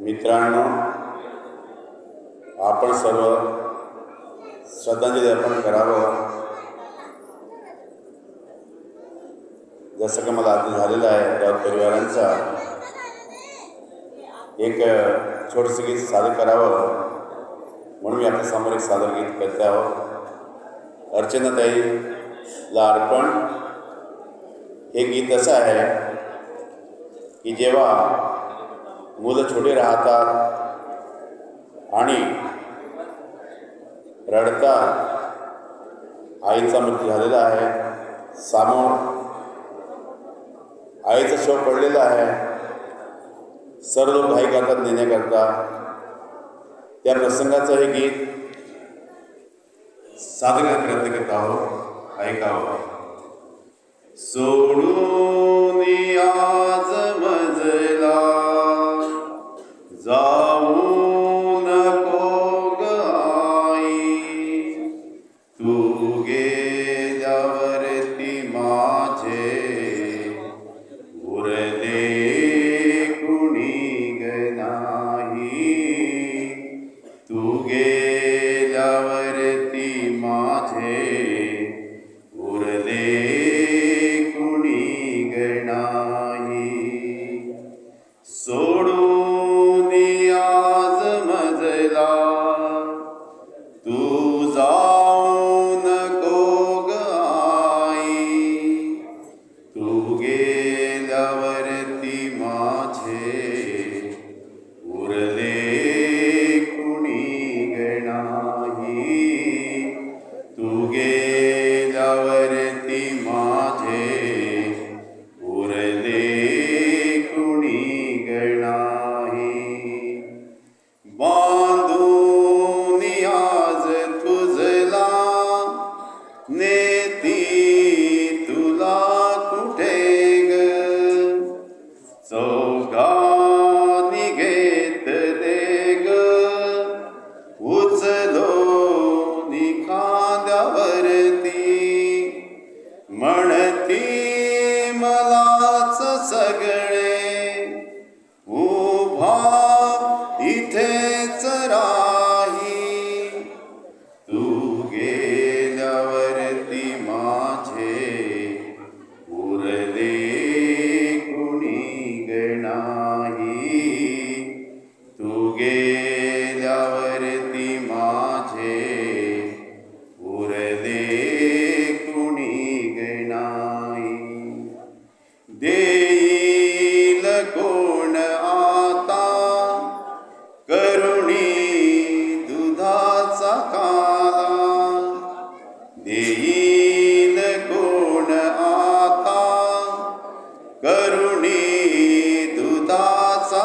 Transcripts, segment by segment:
मित्रांनो, आपण सर्व श्रद्धांजली अर्पण करावं. जसं का मला आता झालेलं आहे, त्या परिवारांचा एक छोटंसं गीत सादर करावं. म्हणून मी आपल्या समोर एक सादर गीत करते आहोत. अर्चनाताईला अर्पण. हे गीत असं आहे की जेव्हा मुलं छोटे राहतात आणि रडतात आईचा मृत्यू झालेला आहे. सामोर आईचा शव पडलेला आहे. सर्व लोक घाई करतात नेण्याकरता त्या प्रसंगाचं हे गीत सादर प्रयत्न करत आहोत ऐकावं. सोडून तू गेल्यावरती माझे उरले कुणी ग नाही. मलाच सगळे kalan değil gul karuni dutaca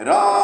and all.